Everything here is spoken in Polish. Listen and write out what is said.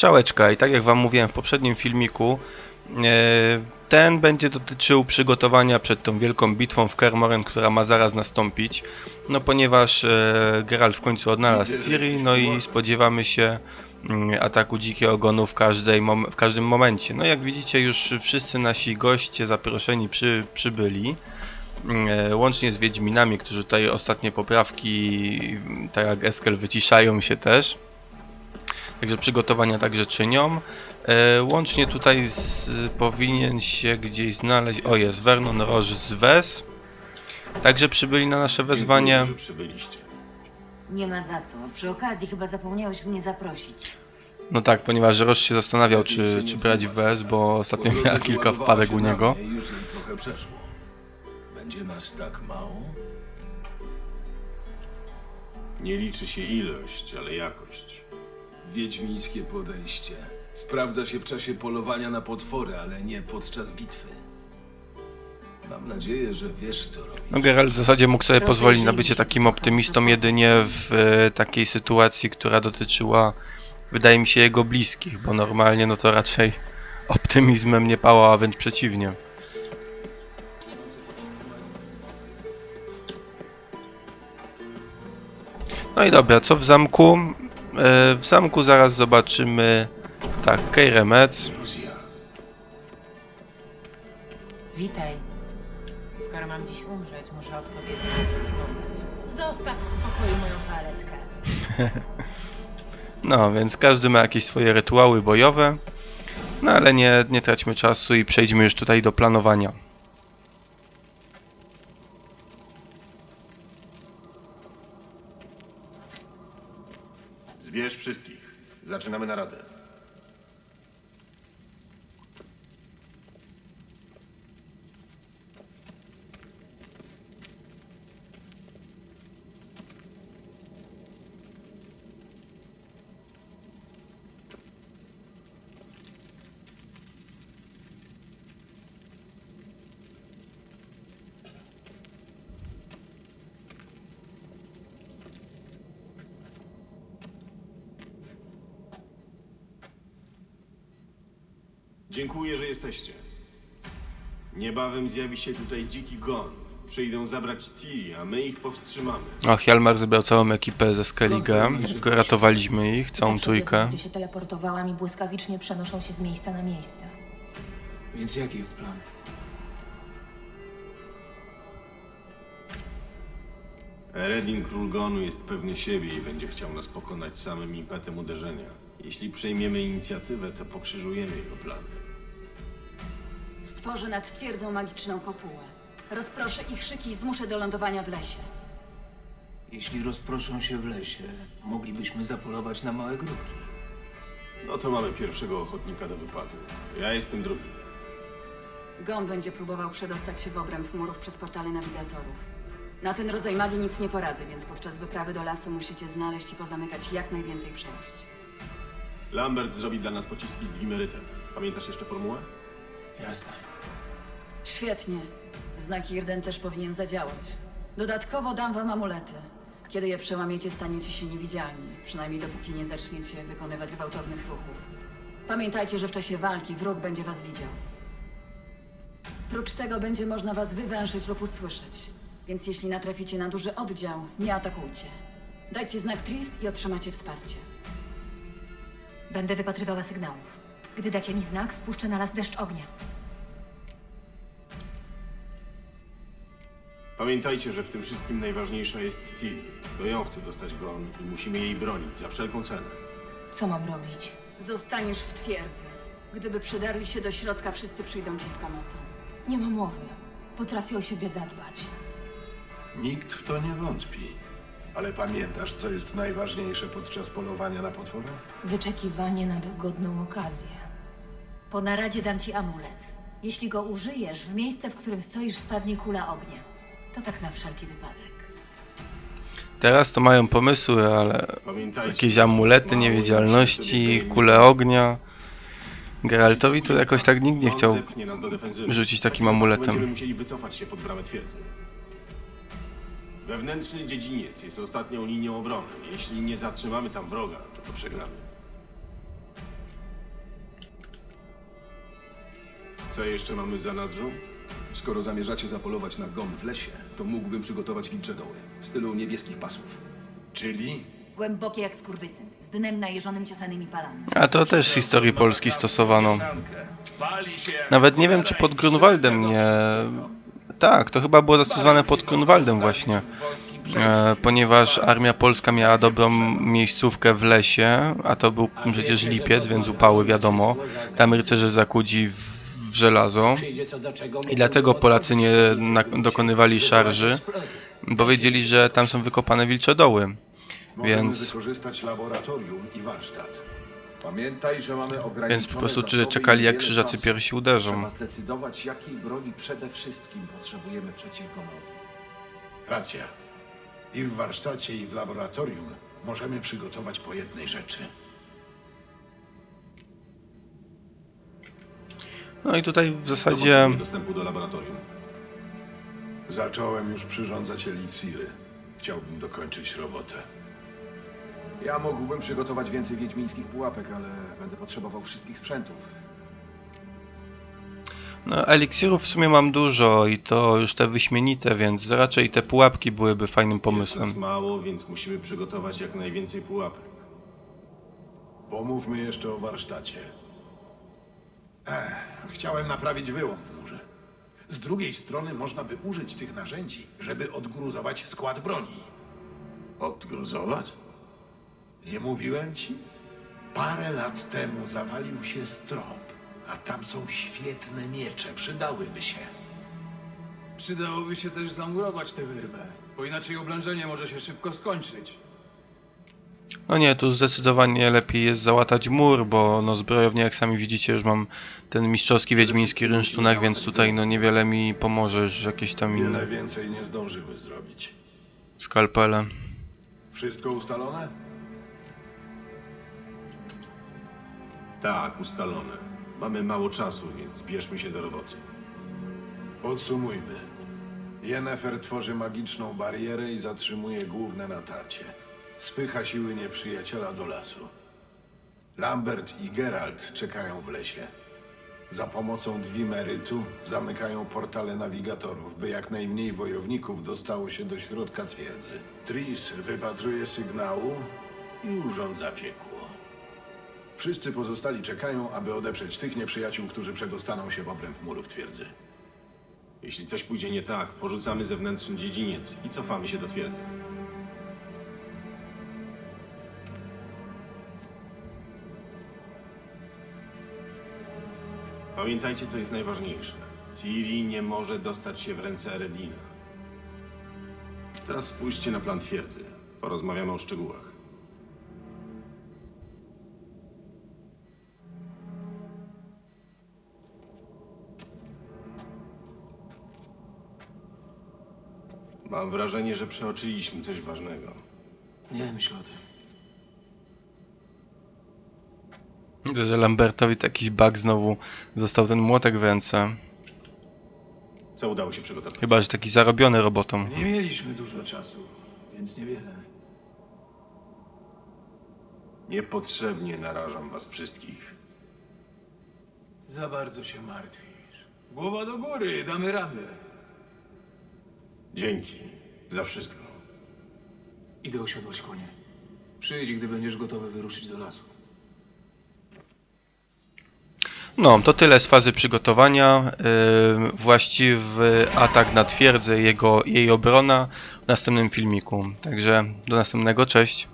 strzałeczka i tak jak wam mówiłem w poprzednim filmiku, e, ten będzie dotyczył przygotowania przed tą wielką bitwą w Kermoren, która ma zaraz nastąpić. No ponieważ e, Geralt w końcu odnalazł Ciri, no i spodziewamy się mm, ataku dzikiego ogonu w, każdej w każdym momencie. No jak widzicie już wszyscy nasi goście zaproszeni przy, przybyli. Mm, e, Łącznie z Wiedźminami, którzy tutaj ostatnie poprawki, tak jak Eskel, wyciszają się też. Także przygotowania także czynią. E, Łącznie tutaj z, powinien się gdzieś znaleźć. O jest, Vernon Roche z Wes. Także przybyli na nasze wezwanie. Dziękuję, że przybyliście. Nie ma za co. Przy okazji chyba zapomniałeś mnie zaprosić. No tak, ponieważ Roche się zastanawiał, czy, czy brać. Wes, bo ostatnio Po drodze miała kilka wyładowała wpadek się u na niego. mnie i Już jej trochę przeszło. Będzie nas tak mało? Nie liczy się ilość, ale jakość. Wiedźmińskie podejście. Sprawdza się w czasie polowania na potwory, ale nie podczas bitwy. Mam nadzieję, że wiesz, co robisz. No Geralt w zasadzie mógł sobie pozwolić na bycie takim optymistą jedynie w e, takiej sytuacji, która dotyczyła, wydaje mi się, jego bliskich, bo normalnie no to raczej optymizmem nie pała, a wręcz przeciwnie. No i dobra, co w zamku? E, W zamku zaraz zobaczymy, tak, Keiremec. Lucia. Witaj. Skoro mam dziś umrzeć, muszę odpowiednio wyglądać. Zostaw w spokoju moją paletkę. No, więc każdy ma jakieś swoje rytuały bojowe. No ale nie, nie traćmy czasu i przejdźmy już tutaj do planowania. Zbierz wszystkich. Zaczynamy naradę. Dziękuję, że jesteście. Niebawem zjawi się tutaj dziki gon. Przyjdą zabrać Ciri, a my ich powstrzymamy. O, Hjalmar zebrał całą ekipę ze Skellige. Ratowaliśmy ich, całą Zawsze trójkę. wiedzą, gdzie się teleportowałam i błyskawicznie przenoszą się z miejsca na miejsce. Więc jaki jest plan? Eredin Król Gonu jest pewny siebie i będzie chciał nas pokonać samym impetem uderzenia. Jeśli przejmiemy inicjatywę, to pokrzyżujemy jego plany. Stworzę nad twierdzą magiczną kopułę. Rozproszę ich szyki i zmuszę do lądowania w lesie. Jeśli rozproszą się w lesie, moglibyśmy zapolować na małe grupki. No to mamy pierwszego ochotnika do wypadu. Ja jestem drugi. Gon będzie próbował przedostać się w obręb murów przez portale nawigatorów. Na ten rodzaj magii nic nie poradzę, więc podczas wyprawy do lasu musicie znaleźć i pozamykać jak najwięcej przejść. Lambert zrobi dla nas pociski z dwimerytem. Pamiętasz jeszcze formułę? Jasne. Świetnie. Znak Irden też powinien zadziałać. Dodatkowo dam wam amulety. Kiedy je przełamiecie, staniecie się niewidzialni. Przynajmniej dopóki nie zaczniecie wykonywać gwałtownych ruchów. Pamiętajcie, że w czasie walki wróg będzie was widział. Prócz tego będzie można was wywęszyć lub usłyszeć. Więc jeśli natraficie na duży oddział, nie atakujcie. Dajcie znak Tris i otrzymacie wsparcie. Będę wypatrywała sygnałów. Gdy dacie mi znak, spuszczę na las deszcz ognia. Pamiętajcie, że w tym wszystkim najważniejsza jest Ciri. To ją chce dostać gon i musimy jej bronić za wszelką cenę. Co mam robić? Zostaniesz w twierdzy. Gdyby przedarli się do środka, wszyscy przyjdą ci z pomocą. Nie ma mowy. Potrafię o siebie zadbać. Nikt w to nie wątpi. Ale pamiętasz, co jest najważniejsze podczas polowania na potwora? Wyczekiwanie na dogodną okazję. Po naradzie dam ci amulet. Jeśli go użyjesz, w miejsce, w którym stoisz, spadnie kula ognia. To tak na wszelki wypadek. Teraz to mają pomysły, ale Pamiętajcie, jakieś amulety niewidzialności, kule ognia. Geraltowi to jakoś tak nikt nie chciał rzucić takim tak Będziemy amuletem. musieli wycofać się pod bramę twierdzy. Wewnętrzny dziedziniec jest ostatnią linią obrony. Jeśli nie zatrzymamy tam wroga, to, to przegramy. Co jeszcze mamy za nadrzu? Skoro zamierzacie zapolować na gon w lesie, to mógłbym przygotować wilcze doły w stylu niebieskich pasów. Czyli Głębokie jak skurwysyn, z dnem najeżonym ciosanymi palami. A to też z historii Polski stosowano. Nawet nie wiem, czy pod Grunwaldem nie... Tak, to chyba było zastosowane pod Grunwaldem właśnie. E, ponieważ armia polska miała dobrą miejscówkę w lesie, a to był przecież lipiec, więc upały wiadomo. Tam rycerze zakudzi w, w żelazo. I dlatego Polacy nie dokonywali szarży, bo wiedzieli, że tam są wykopane wilcze doły. możemy Więc- wykorzystać laboratorium i warsztat. Pamiętaj, że mamy ograniczone Więc po prostu czy czekali jak krzyżacy piersi uderzą. Trzeba zdecydować, jakiej broni przede wszystkim potrzebujemy. Racja. I w warsztacie, i w laboratorium możemy przygotować po jednej rzeczy. No i tutaj w zasadzie... dostępu do laboratorium. Zacząłem już przyrządzać eliksiry. Chciałbym dokończyć robotę. Ja mógłbym przygotować więcej wiedźmińskich pułapek, ale będę potrzebował wszystkich sprzętów. No, eliksirów w sumie mam dużo i to już te wyśmienite, więc raczej te pułapki byłyby fajnym Jest pomysłem. nas mało, więc musimy przygotować jak najwięcej pułapek. Pomówmy jeszcze o warsztacie. Ech, chciałem naprawić wyłom w murze. Z drugiej strony można by użyć tych narzędzi, żeby odgruzować skład broni. Odgruzować? Nie mówiłem ci? Parę lat temu zawalił się strop, a tam są świetne miecze, przydałyby się. Przydałoby się też zamurować tę wyrwę, bo inaczej oblężenie może się szybko skończyć. No nie, tu zdecydowanie lepiej jest załatać mur, bo no zbrojownie jak sami widzicie już mam ten mistrzowski wiedźmiński rynsztunek, więc tutaj no niewiele mi pomoże już jakieś tam Wiele inne więcej nie zdążymy zrobić. skalpele. Wszystko ustalone? Tak, ustalone. Mamy mało czasu, więc bierzmy się do roboty. Podsumujmy. Yennefer tworzy magiczną barierę i zatrzymuje główne natarcie. Spycha siły nieprzyjaciela do lasu. Lambert i Geralt czekają w lesie. Za pomocą dwimerytu zamykają portale nawigatorów, by jak najmniej wojowników dostało się do środka twierdzy. Tris wypatruje sygnału i urządza piekło. Wszyscy pozostali czekają, aby odeprzeć tych nieprzyjaciół, którzy przedostaną się w obręb murów twierdzy. Jeśli coś pójdzie nie tak, porzucamy zewnętrzny dziedziniec i cofamy się do twierdzy. Pamiętajcie, co jest najważniejsze. Ciri nie może dostać się w ręce Eredina. Teraz spójrzcie na plan twierdzy. Porozmawiamy o szczegółach. Mam wrażenie, że przeoczyliśmy coś ważnego. Nie myśl o tym. Widzę, że Lambertowi to jakiś bug znowu został ten młotek w ręce. Co udało się przygotować? Chyba, że taki zarobiony robotą. Nie mieliśmy dużo czasu, więc niewiele. Niepotrzebnie narażam was wszystkich. Za bardzo się martwisz. Głowa do góry, damy radę. Dzięki za wszystko. Idę osiodłać konie. Przyjdź, gdy będziesz gotowy wyruszyć do lasu. No, to tyle z fazy przygotowania. Yy, właściwy atak na twierdzę, jego, jej obrona w następnym filmiku. Także do następnego, cześć.